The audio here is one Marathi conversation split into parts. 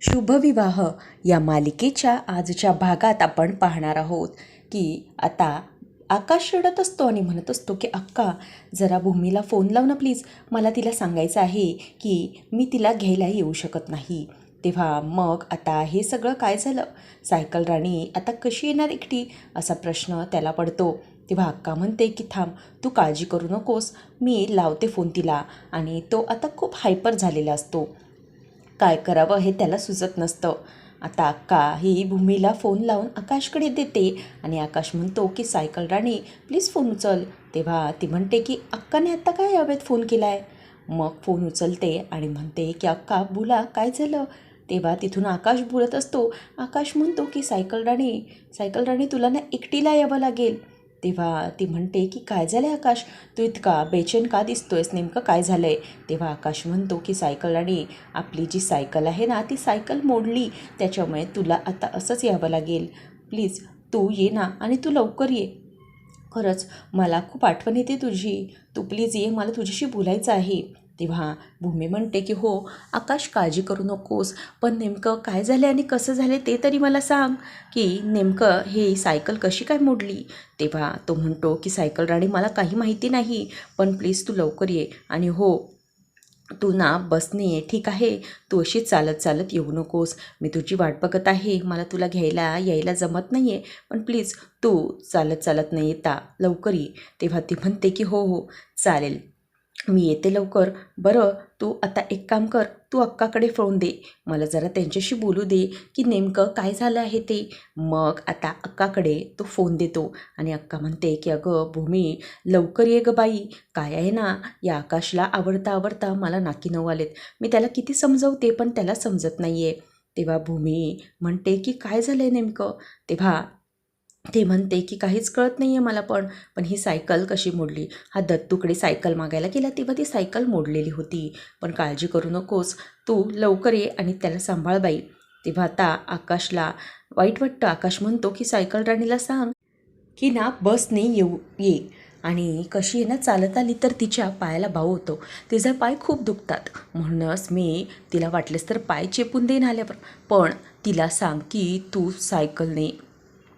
शुभविवाह या मालिकेच्या आजच्या भागात आपण पाहणार आहोत की आता आकाश रडत असतो आणि म्हणत असतो की अक्का जरा भूमीला फोन लाव ना प्लीज मला तिला सांगायचं आहे की मी तिला घ्यायला येऊ शकत नाही. तेव्हा मग आता हे सगळं काय झालं? सायकल राणी आता कशी येणार एकटी? असा प्रश्न त्याला पडतो. तेव्हा अक्का म्हणते की थांब तू काळजी करू नकोस. मी लावते फोन तिला. आणि तो आता खूप हायपर झालेला असतो. काय करावं हे त्याला सुचत नसतं. आता अक्का ही भूमीला फोन लावून आकाशकडे देते आणि आकाश म्हणतो की सायकल राणी प्लीज फोन उचल. तेव्हा ती म्हणते की अक्काने आत्ता काय हवेत फोन केला आहे मग फोन उचलते आणि म्हणते की अक्का बोला काय झालं? तेव्हा तिथून आकाश बोलत असतो. आकाश म्हणतो की सायकल राणी सायकल राणी तुला ना एकटीला यावं लागेल. तेव्हा ती म्हणते की काय झालं आहे आकाश? तू इतका बेचैन का दिसतोयस? नेमकं काय झालं आहे तेव्हा आकाश म्हणतो की सायकल आणि आपली जी सायकल आहे ना ती सायकल मोडली. त्याच्यामुळे तुला आता असंच यावं लागेल. प्लीज तू ये ना आणि तू लवकर ये. खरंच मला खूप आठवण येते तुझी. तू प्लीज ये मला तुझ्याशी बोलायचं आहे. तेव्हा भूमी म्हणते की हो आकाश काळजी करू नकोस पण नेमकं काय झालं आणि कसं झालं ते तरी मला सांग. की नेमकं हे सायकल कशी काय मोडली? तेव्हा तो म्हणतो की सायकल राणी मला काही माहिती नाही पण प्लीज तू लवकर ये. आणि हो तू ना बसने ये ठीक आहे तू अशी चालत चालत येऊ नकोस मी तुझी वाट बघत आहे मला तुला घ्यायला यायला जमत नाही आहे पण प्लीज तू चालत चालत नाही येता लवकर ये. तेव्हा ती म्हणते की हो हो चालेल. मी येते लवकर. बरं तू आता एक काम कर तू अक्काकडे फोन दे. मला जरा त्यांच्याशी बोलू दे की नेमकं काय झालं आहे ते. मग आता अक्काकडे तो फोन देतो आणि अक्का म्हणते की अगं भूमी लवकर ये ग बाई. काय आहे ना या आकाशला आवडता आवडता मला नाकी नऊ आलेत. मी त्याला किती समजवते पण त्याला समजत नाही आहे तेव्हा भूमी म्हणते की काय झालं आहे नेमकं? तेव्हा ते म्हणते की काहीच कळत नाही आहे मला पण पण ही सायकल कशी मोडली? हा दत्तूकडे सायकल मागायला गेला तेव्हा ती सायकल मोडलेली होती. पण काळजी करू नकोस तू लवकर ये आणि त्याला सांभाळ बाई. तेव्हा आता आकाशला वाईट वाटतं आकाश म्हणतो की सायकल राणीला सांग की ना बसने येऊ ये. आणि कशी आहे ना चालत आली तर तिच्या पायाला भाव होतो. तिचा पाय खूप दुखतात. म्हणूनच मी तिला वाटलेस तर पाय चेपून देईन आल्यावर. पण तिला सांग की तू सायकलने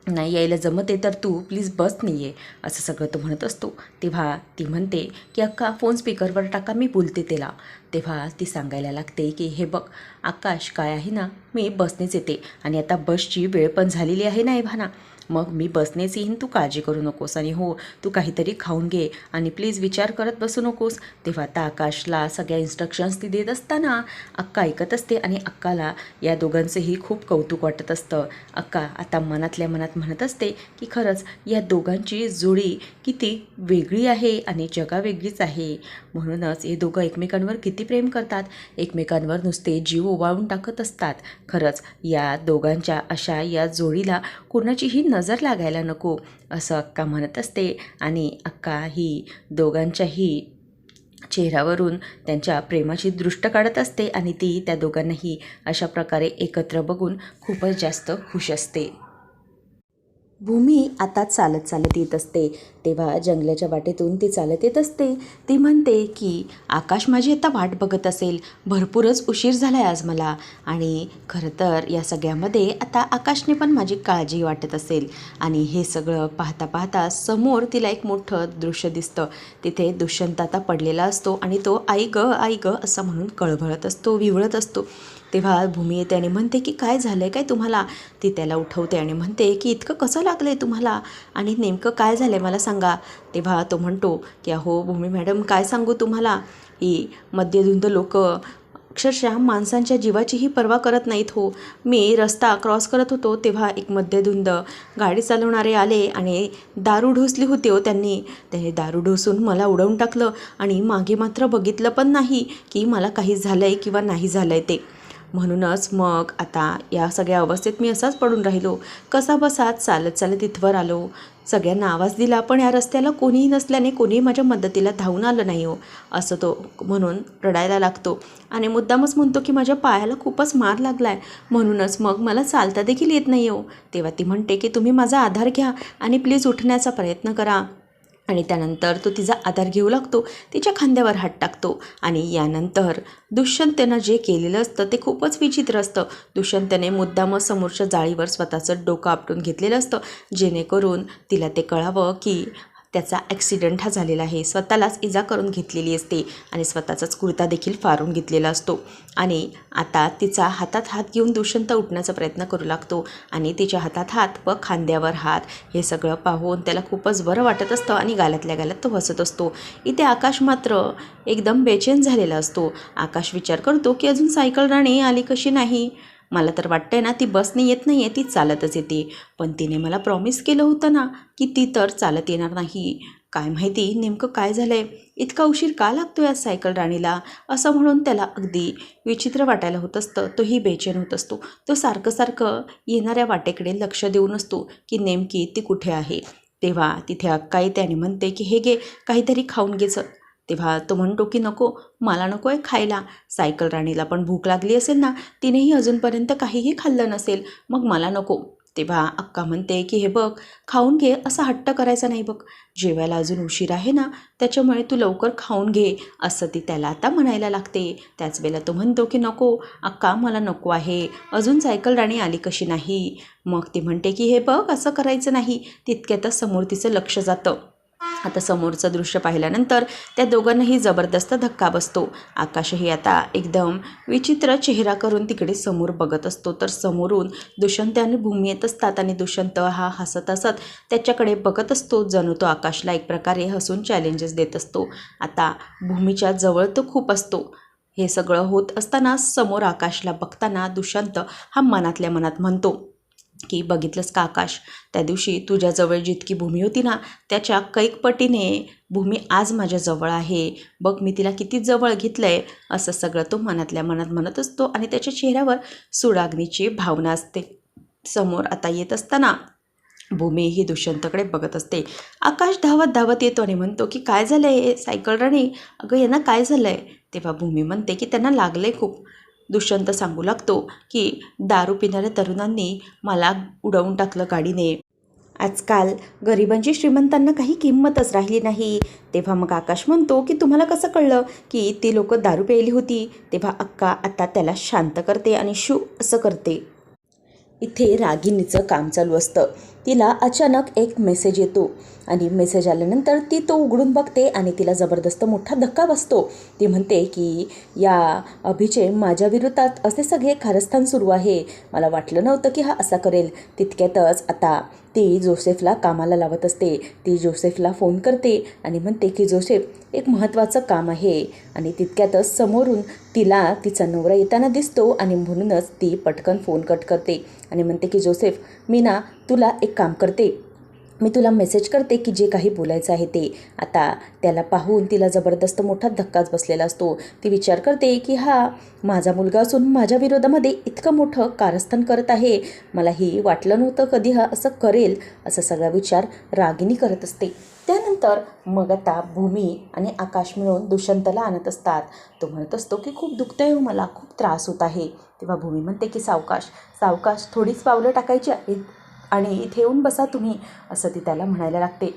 नाही यायला जमते तर तू प्लीज बस नाही आहे असं सगळं तो म्हणत असतो. तेव्हा ती म्हणते की अक्का फोन स्पीकरवर टाका मी बोलते तिला तेव्हा ती सांगायला लागते की हे बघ आकाश काय आहे ना मी बसनेच येते आणि आता बसची वेळ पण झालेली आहे ना भाना मग मी बसनेच येईन तू काळजी करू नकोस. आणि हो तू काहीतरी खाऊन घे. आणि प्लीज विचार करत बसू नकोस. तेव्हा आता आकाशला सगळ्या इन्स्ट्रक्शन्स ती देत असताना अक्का ऐकत असते आणि अक्काला या दोघांचंही खूप कौतुक वाटत असतं. अक्का आता मनातल्या मनात म्हणत असते की खरंच या दोघांची जोडी किती वेगळी आहे आणि जगा वेगळीच आहे. म्हणूनच हे दोघं एकमेकांवर किती प्रेम करतात. एकमेकांवर नुसते जीव ओवाळून टाकत असतात. खरंच या दोघांच्या अशा या जोडीला कोणाचीही नजर लागायला नको असं अक्का म्हणत असते. आणि अक्का ही दोघांच्याही चेहऱ्यावरून त्यांच्या प्रेमाची दृष्ट काढत असते आणि ती त्या दोघांनाही अशा प्रकारे एकत्र बघून खूपच जास्त खुश असते. भूमी आता चालत चालत येत असते. तेव्हा जंगलाच्या वाटेतून ती चालत येत असते. ती म्हणते की आकाश माझी आता वाट बघत असेल. भरपूरच उशीर झाला आहे आज मला. आणि खरं तर या सगळ्यामध्ये आता आकाशने पण माझी काळजी वाटत असेल. आणि हे सगळं पाहता पाहता समोर तिला एक मोठं दृश्य दिसतं. तिथे दुष्यंत आता पडलेला असतो आणि तो आई ग आई ग असं म्हणून कळभळत असतो विवळत असतो. तेव्हा भूमी येते आणि म्हणते की काय झालं आहे काय तुम्हाला? ती त्याला उठवते आणि म्हणते की इतकं कसं लागलं आहे तुम्हाला? आणि नेमकं काय झालं आहे मला सांगा. तेव्हा तो म्हणतो की अहो भूमी मॅडम काय सांगू तुम्हाला? ही मध्यधुंद लोक अक्षरशः माणसांच्या जीवाचीही पर्वा करत नाहीत हो. मी रस्ता क्रॉस करत होतो तेव्हा एक मध्यधुंद गाडी चालवणारे आले आणि दारू ढोसली होती हो त्यांनी. त्याने दारू ढोसून मला उडवून टाकलं आणि मागे मात्र बघितलं पण नाही की मला काही झालं आहे किंवा नाही झालं आहे ते. म्हणूनच मग आता या सगळ्या अवस्थेत मी असाच पडून राहिलो. कसा बसात चालत चालत इथवर आलो. सगळ्यांना आवाज दिला पण या रस्त्याला कोणीही नसल्याने कोणीही माझ्या मदतीला धावून आलं नाही हो असं तो म्हणून रडायला लागतो. आणि मुद्दामच म्हणतो की माझ्या पायाला खूपच मार लागला आहे म्हणूनच मग मला चालता देखील येत नाही हो. तेव्हा ती म्हणते की तुम्ही माझा आधार घ्या आणि प्लीज उठण्याचा प्रयत्न करा. आणि त्यानंतर तो तिचा आधार घेऊ लागतो तिच्या खांद्यावर हात टाकतो आणि यानंतर दुष्यंतनं जे केलेलं असतं ते खूपच विचित्र असतं. दुष्यंतने मुद्दामच समोरच्या जाळीवर स्वतःचं डोकं आपटून घेतलेलं असतं जेणेकरून तिला ते कळावं की त्याचा ॲक्सिडेंट हा झालेला आहे. स्वतःलाच इजा करून घेतलेली असते आणि स्वतःचाच कुर्ता देखील फारून घेतलेला असतो. आणि आता तिचा हातात हात घेऊन दुष्यंत उठण्याचा प्रयत्न करू लागतो आणि तिच्या हातात हात व खांद्यावर हात हे सगळं पाहून त्याला खूपच बरं वाटत असतं आणि गालातल्या गालात तो हसत असतो. इथे आकाश मात्र एकदम बेचैन झालेला असतो. आकाश विचार करतो की अजून सायकल राणी आली कशी नाही? मला तर वाटतंय ना ती बसने येत नाही आहे ती चालतच येते. पण तिने मला प्रॉमिस केलं होतं ना की ती तर चालत येणार नाही. काय माहिती नेमकं काय झालं आहे इतका उशीर का लागतो या सायकल राणीला? असं म्हणून त्याला अगदी विचित्र वाटायला होत असतं. तोही बेचैन होत असतो. तो सारखं सारखं येणाऱ्या वाटेकडे लक्ष देऊन असतो की नेमकी ती कुठे आहे? तेव्हा तिथे अक्का येते आणि म्हणते की हे घे काहीतरी खाऊन घेचं तेव्हा तो म्हणतो की नको मला नको आहे खायला. सायकल राणीला पण भूक लागली असेल ना तिनेही अजूनपर्यंत काहीही खाल्लं नसेल. मग मला नको. तेव्हा अक्का म्हणते की हे बघ खाऊन घे असा हट्ट करायचा नाही बघ. जेवायला अजून उशीर आहे ना त्याच्यामुळे तू लवकर खाऊन घे असं ती त्याला आता म्हणायला लागते. त्याच वेळेला तो म्हणतो की नको अक्का मला नको आहे. अजून सायकल राणी आली कशी नाही? मग ती म्हणते की हे बघ असं करायचं नाही. तितक्यातच समोर तिचं लक्ष जातं. आता समोरचं दृश्य पाहिल्यानंतर त्या दोघांनाही जबरदस्त धक्का बसतो. आकाशही आता एकदम विचित्र चेहरा करून तिकडे समोर बघत असतो. तर समोरून दुष्यंत आणि भूमी येत असतात आणि दुष्यंत हा हसत हसत त्याच्याकडे बघत असतो. जणू तो आकाशला एक प्रकारे हसून चॅलेंजेस देत असतो. आता भूमीच्या जवळ तो खूप असतो. हे सगळं होत असताना समोर आकाशला बघताना दुष्यंत हा मनातल्या मनात म्हणतो की बघितलंस का आकाश त्या दिवशी तुझ्याजवळ जितकी भूमी होती ना त्याच्या कैकपटीने भूमी आज माझ्याजवळ आहे. बघ मी तिला किती जवळ घेतलं आहे असं सगळं तो मनातल्या मनात म्हणत असतो आणि त्याच्या चेहऱ्यावर सुडाग्नीची भावना असते. समोर आता येत असताना भूमी ही दुष्यंतकडे बघत असते. आकाश धावत धावत येतो आणि म्हणतो की काय झालं आहे सायकल राणी अगं यांना काय झालं आहे तेव्हा भूमी म्हणते की त्यांना लागलं आहे खूप. दुष्यंत सांगू लागतो की दारू पिणाऱ्या तरुणांनी मला उडवून टाकलं गाडीने. आजकाल गरिबांची श्रीमंतांना काही किंमतच राहिली नाही. तेव्हा मग आकाश म्हणतो की तुम्हाला कसं कळलं की ती लोक दारू प्यायली होती? तेव्हा अक्का आता त्याला शांत करते आणि शू असं करते. इथे रागिणीचं काम चालू असतं. तिला अचानक एक मेसेज येतो. आणि मेसेज आल्यानंतर ती तो उघडून बघते आणि तिला जबरदस्त मोठा धक्का बसतो. ती म्हणते की या अभिचे माझ्या विरोधात असे सगळे खारस्थान सुरू आहे. मला वाटलं नव्हतं की हा असा करेल. तितक्यातच आता ती जोसेफला कामाला लावत असते. ती जोसेफला फोन करते आणि म्हणते की जोसेफ एक महत्त्वाचं काम आहे. आणि तितक्यातच समोरून तिला तिचा नवरा येताना दिसतो आणि म्हणूनच ती पटकन फोन कट करते आणि म्हणते की जोसेफ मी ना तुला एक काम करते. मी तुला मेसेज करते की जे काही बोलायचं आहे ते. आता त्याला पाहून तिला जबरदस्त मोठा धक्काच बसलेला असतो. ती विचार करते की हा माझा मुलगा असून माझ्या विरोधामध्ये इतकं मोठं कारस्थान करत आहे. मलाही वाटलं नव्हतं कधी हा असं करेल असा सगळा विचार रागिनी करत असते. त्यानंतर मग आता भूमी आणि आकाश मिळून दुष्यंतला आणत असतात. तो म्हणत असतो की खूप दुखत आहे हो मला खूप त्रास होत आहे. तेव्हा भूमी म्हणते की सावकाश सावकाश थोडीच पावलं टाकायची आहेत. आणि इथे येऊन बसा तुम्ही असं ती त्याला म्हणायला लागते.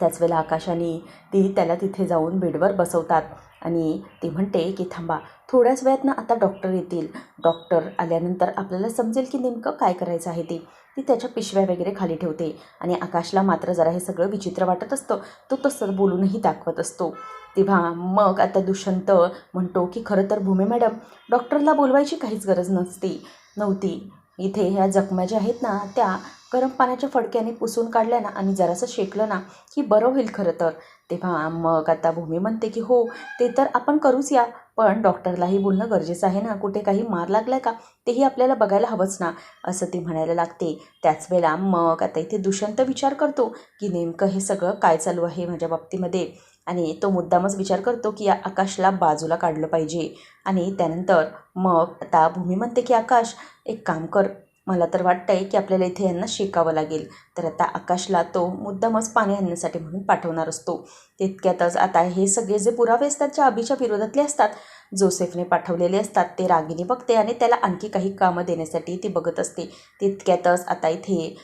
त्याच वेळेला आकाशाने ती त्याला तिथे जाऊन बेडवर बसवतात आणि ती म्हणते की थांबा थोड्याच वेळात ना आता डॉक्टर येतील. डॉक्टर आल्यानंतर आपल्याला समजेल की नेमकं काय करायचं आहे ते. ती त्याच्या पिशव्या वगैरे खाली ठेवते आणि आकाशला मात्र जरा हे सगळं विचित्र वाटत असतं. तो तसं बोलूनही दाखवत असतो. तेव्हा मग आता दुष्यंत म्हणतो की खरं तर भूमी मॅडम डॉक्टरला बोलवायची काहीच गरज नसती नव्हती. इथे ह्या जखमा ज्या आहेत ना त्या गरम पाण्याच्या फडक्याने पुसून काढल्या ना आणि जरासं शेकलं ना की बरं होईल खरं तर. तेव्हा मग आता भूमी म्हणते की हो ते तर आपण करूच या पण डॉक्टरलाही बोलणं गरजेचं आहे ना. कुठे काही मार लागला का तेही आपल्याला बघायला हवंच ना असं ती म्हणायला लागते. त्याच वेळेला मग आता इथे दुष्यंत विचार करतो की नेमकं हे सगळं काय चालू आहे माझ्या बाबतीमध्ये? आणि तो मुद्दामच विचार करतो की या आकाशला बाजूला काढलं पाहिजे. आणि त्यानंतर मग आता भूमी म्हणते की आकाश एक काम कर. मला तर वाटतं आहे की आपल्याला इथे यांना शिकावं लागेल. तर आता आकाशला तो मुद्दामच पाणी आणण्यासाठी म्हणून पाठवणार असतो. तितक्यातच आता हे सगळे जे पुरावे असतात ज्या अभिच्या विरोधातले असतात जोसेफने पाठवलेले असतात ते रागिनी बघते आणि त्याला आणखी काही कामं देण्यासाठी ती बघत असते. तितक्यातच आता इथे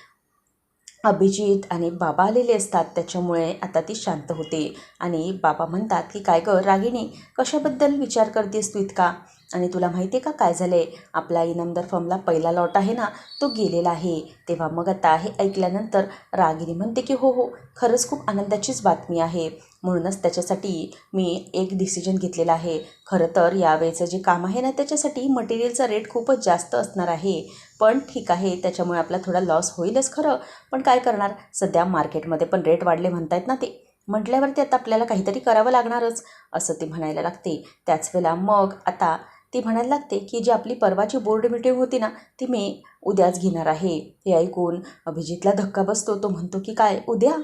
अभिजित आणि बाबा आलेले असतात. त्याच्यामुळे आता ती शांत होते. आणि बाबा म्हणतात की काय गं रागिणी कशाबद्दल विचार करतेस तू इतका? आणि तुला माहिती आहे का काय झालं आहे आपला इनामदार फॉर्मला पहिला लॉट आहे ना तो गेलेला आहे. तेव्हा मग आता हे ऐकल्यानंतर रागिनी म्हणते की हो हो खरंच खूप आनंदाचीच बातमी आहे. म्हणूनच त्याच्यासाठी मी एक डिसिजन घेतलेला आहे. खरं तर यावेळेचं जे काम आहे ना त्याच्यासाठी मटेरियलचा रेट खूपच जास्त असणार आहे. पण ठीक आहे त्याच्यामुळे आपला थोडा लॉस होईलच खरं. पण काय करणार? सध्या मार्केटमध्ये पण रेट वाढले म्हणतायत ना ते. म्हटल्यावरती आता आपल्याला काहीतरी करावं लागणारच असं ती म्हणायला लागते. त्याच वेळेला मग आता ती म्हणायला लागते की जी आपली परवाची बोर्ड मीटिंग होती ना ती मी उद्याच घेणार आहे. हे ऐकून अभिजितला धक्का बसतो. तो म्हणतो की काय उद्या?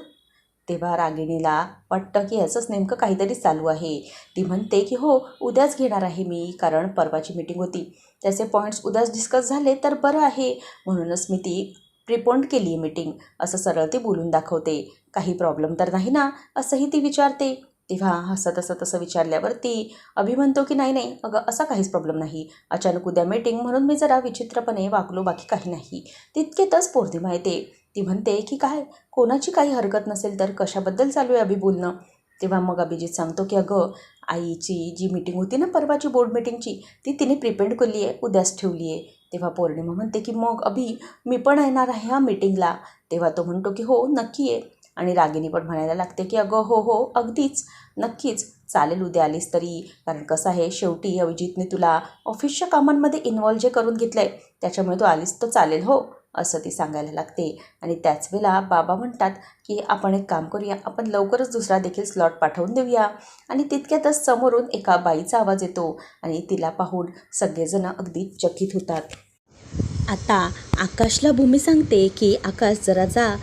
तेव्हा रागिणीला वाटतं की याचंच नेमकं काहीतरी चालू आहे. ती म्हणते की हो उद्याच घेणार आहे मी कारण परवाची मीटिंग होती. त्याचे पॉईंट्स उद्याच डिस्कस झाले तर बरं आहे. म्हणूनच मी ती प्रिपोंड केली आहे मीटिंग असं सरळ ती बोलून दाखवते. काही प्रॉब्लेम तर नाही ना? असंही ती विचारते. तेव्हा हसत तसं तसं विचारल्यावर ती अभि म्हणतो की नाही नाही अगं असा काहीच प्रॉब्लेम नाही. अचानक उद्या मीटिंग म्हणून मी जरा विचित्रपणे वागलो बाकी काही नाही. तितकेतच पौर्णिमा येते. ती म्हणते की काय कोणाची काही हरकत नसेल तर कशाबद्दल चालू आहे अभि बोलणं? तेव्हा मग अभिजित सांगतो की अगं आईची जी मीटिंग होती ना परवाची बोर्ड मीटिंगची ती तिने प्रिपेंड केली आहे उद्याच ठेवली आहे. तेव्हा पौर्णिमा म्हणते की मग अभि मी पण येणार आहे ह्या मीटिंगला तेव्हा तो म्हणतो की हो नक्की आहे आणि रागिनी पण म्हणायला लागते की अगं हो हो अगदीच. नक्कीच. चालेल उद्या आलीस तरी. कारण कसं आहे शेवटी अभिजितने तुला ऑफिसच्या कामांमध्ये इन्व्हॉल्व जे करून घेतलं आहे त्याच्यामुळे तू आलीस तर चालेल हो असं ती सांगायला लागते. आणि त्याच वेळेला बाबा म्हणतात की आपण एक काम करूया. आपण लवकरच दुसरा देखील स्लॉट पाठवून देऊया. आणि तितक्यातच समोरून एका बाईचा आवाज येतो आणि तिला पाहून सगळेजण अगदी चकित होतात. आता आकाशला भूमी सांगते की आकाश जरा जा.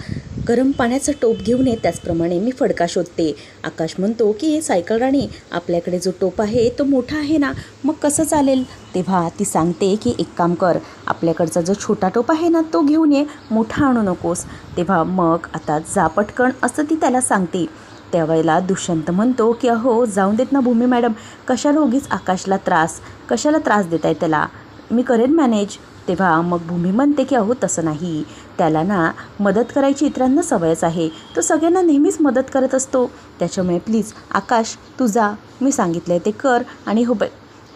गरम पाण्याचं टोप घेऊन ये त्याचप्रमाणे मी फडका शोधते. आकाश म्हणतो की हे सायकल राणी आपल्याकडे जो टोप आहे तो मोठा आहे ना? मग कसं चालेल? तेव्हा ती सांगते की एक काम कर आपल्याकडचा जो छोटा टोप आहे ना तो घेऊन ये मोठा आणू नकोस. तेव्हा मग आता जा पटकण असं ती त्याला सांगते. त्यावेळेला दुष्यंत म्हणतो की अहो जाऊन देत ना भूमी मॅडम कशाला उगीच आकाशला त्रास? कशाला त्रास देत आहे त्याला? मी करेन मॅनेज. तेव्हा मग भूमी म्हणते की अहो तसं नाही. त्याला ना मदत करायची इतरांना सवयच आहे. तो सगळ्यांना नेहमीच मदत करत असतो. त्याच्यामुळे प्लीज आकाश तू जा. मी सांगितलं आहे ते कर आणि हो बाई.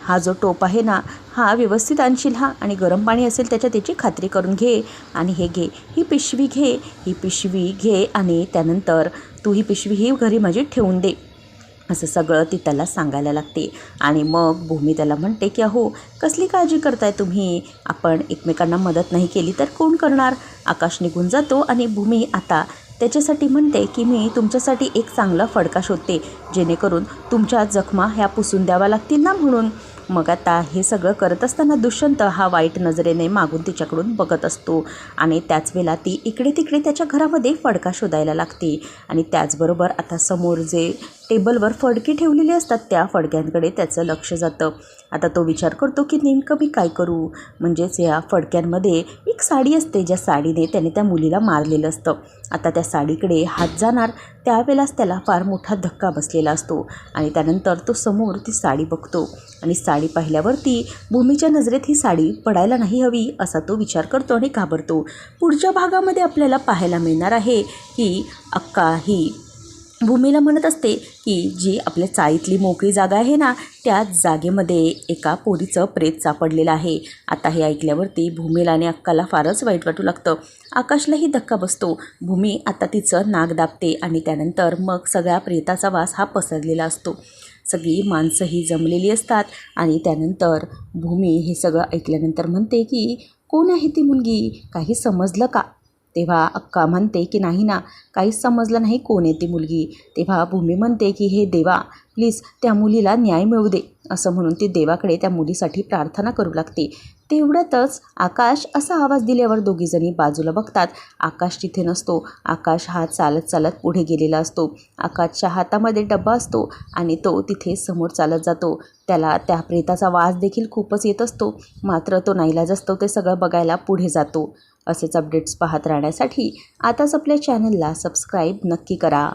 हा जो टोप आहे ना हा व्यवस्थित आणशील हा आणि गरम पाणी असेल त्याच्या त्याची खात्री करून घे आणि हे घे. ही पिशवी घे. ही पिशवी घे आणि त्यानंतर तू ही पिशवी ही घरी माझी ठेवून दे. असं सगळं ती त्याला सांगायला लागते. आणि मग भूमी त्याला म्हणते की अहो कसली काळजी करताय तुम्ही? आपण एकमेकांना मदत नाही केली तर कोण करणार? आकाश निघून जातो आणि भूमी आता त्याच्यासाठी म्हणते की मी तुमच्यासाठी एक चांगला फडका शोधते. जेणेकरून तुमच्या जखमा ह्या पुसून द्याव्या लागतील ना म्हणून. मग आता हे सगळं करत असताना दुष्यंत हा वाईट नजरेने मागून तिच्याकडून बघत असतो. आणि त्याच वेळेला ती इकडे तिकडे त्याच्या घरामध्ये फडका शोधायला लागते. आणि त्याचबरोबर आता समोर जे टेबलवर फडकी ठेवलेले असतात. त्या फडक्यांकडे त्याचं लक्ष जातं. आता तो विचार करतो की नेमकं मी काय करू? म्हणजेच या फडक्यांमध्ये एक साडी असते. ज्या साडीने त्याने त्या मुलीला मारलेलं असतं. आता त्या साडीकडे हात जाणार. त्यावेळेलाच त्याला फार मोठा धक्का बसलेला असतो आणि त्यानंतर तो समोर ती साडी बघतो. आणि साडी पाहिल्यावरती भूमीच्या नजरेत ही साडी पडायला नाही हवी असा तो विचार करतो आणि घाबरतो. पुढच्या भागामध्ये आपल्याला पाहायला मिळणार आहे की अक्का ही भूमीला म्हणत असते की जी आपल्या चाळीतली मोकळी जागा आहे ना त्या जागेमध्ये एका पोरीचं प्रेत सापडलेलं आहे. आता हे ऐकल्यावरती भूमीला आणि अक्काला फारच वाईट वाटू लागतं. आकाशलाही धक्का बसतो. भूमी आता तिचं नाक दाबते आणि त्यानंतर मग सगळ्या प्रेताचा वास हा पसरलेला असतो. सगळी माणसंही जमलेली असतात आणि त्यानंतर भूमी हे सगळं ऐकल्यानंतर म्हणते की कोण आहे ती मुलगी? काही समजलं का? तेव्हा अक्का म्हणते की नाही ना काहीच समजलं नाही कोण आहे ती मुलगी. तेव्हा भूमी म्हणते की हे देवा प्लीज त्या मुलीला न्याय मिळू दे. असं म्हणून ती देवाकडे त्या मुलीसाठी प्रार्थना करू लागते. तेवढ्यातच आकाश असा आवाज दिल्यावर दोघीजणी बाजूला बघतात. आकाश तिथे नसतो. आकाश हा चालत चालत पुढे गेलेला असतो. आकाशच्या हातामध्ये डब्बा असतो आणि तो तिथे समोर चालत जातो. त्याला त्या प्रेताचा वास देखील खूपच येत असतो. मात्र तो नाईलाज असतो ते सगळं बघायला पुढे जातो. असेच अपडेट्स पाहत राहण्यासाठी आताच आपल्या चॅनलला सबस्क्राईब नक्की करा.